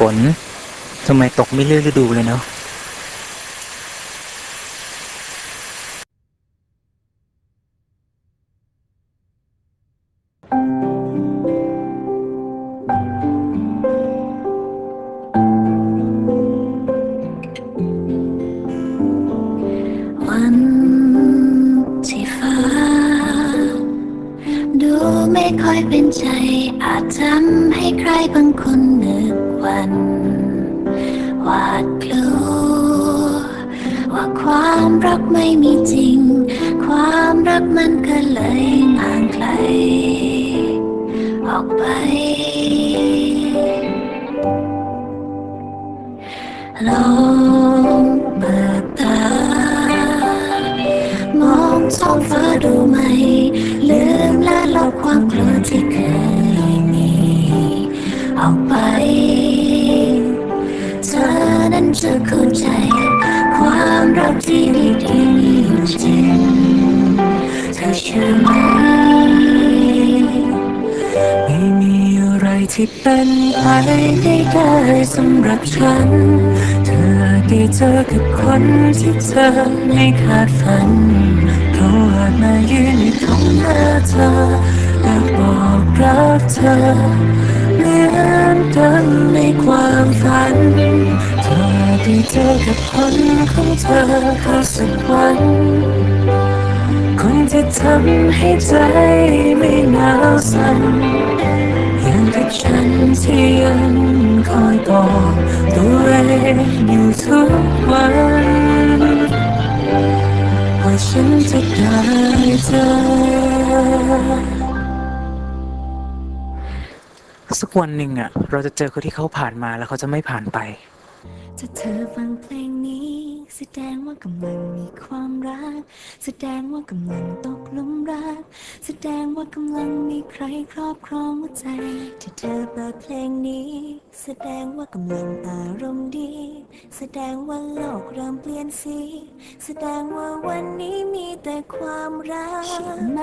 ฝนทำไมตกไม่เลือกฤดูเลยเนาะวันทีฟ้าดูไม่ค่อยเป็นใจอาจทำให้ใครบางคนเหนึก วันหวาดกลัว ว่าความรักไม่มีจริง ความรักมันก็เลยห่างไกล ออกไป ลองเปิดตามองท้องฟ้าดูไหม ลืมและลบความกลัวที่เคยมีออกไป จะเข้าใจ ความรักที่ดีๆมีอยู่จริงเธอเชื่อไหมไม่มีอะไรที่เป็นไปได้ได้สำหรับฉัน เธอได้เจอกับคนที่เธอไม่คาดฝันเขาอาจมายืนอยู่ตรงหน้าเธอและบอกรักเธอเหมือนดังใน กับคนของเธอเขาสักวันคนที่ทำให้ใจไม่หนาวสั่นย่างกับฉันที่ยังคอยบอกตัวเองอยู่ทุกวันว่าฉันจะได้เจอสักวันหนึ่งอะ เราจะเจอคนที่เขาผ่านมาแล้วเขาจะไม่ผ่านไป ถ้าเธอฟังเพลงนี้ แสดงว่ากำลังมีความรัก แสดงว่ากำลังตกหลุมรัก แสดงว่ากำลังมีใครครอบครองหัวใจ ถ้าเธอเปิดเพลงนี้ แสดงว่ากำลังอารมณ์ดี แสดงว่าโลกเริ่มเปลี่ยนสี แสดงว่าวันนี้มีแต่ความรักใช่ไหม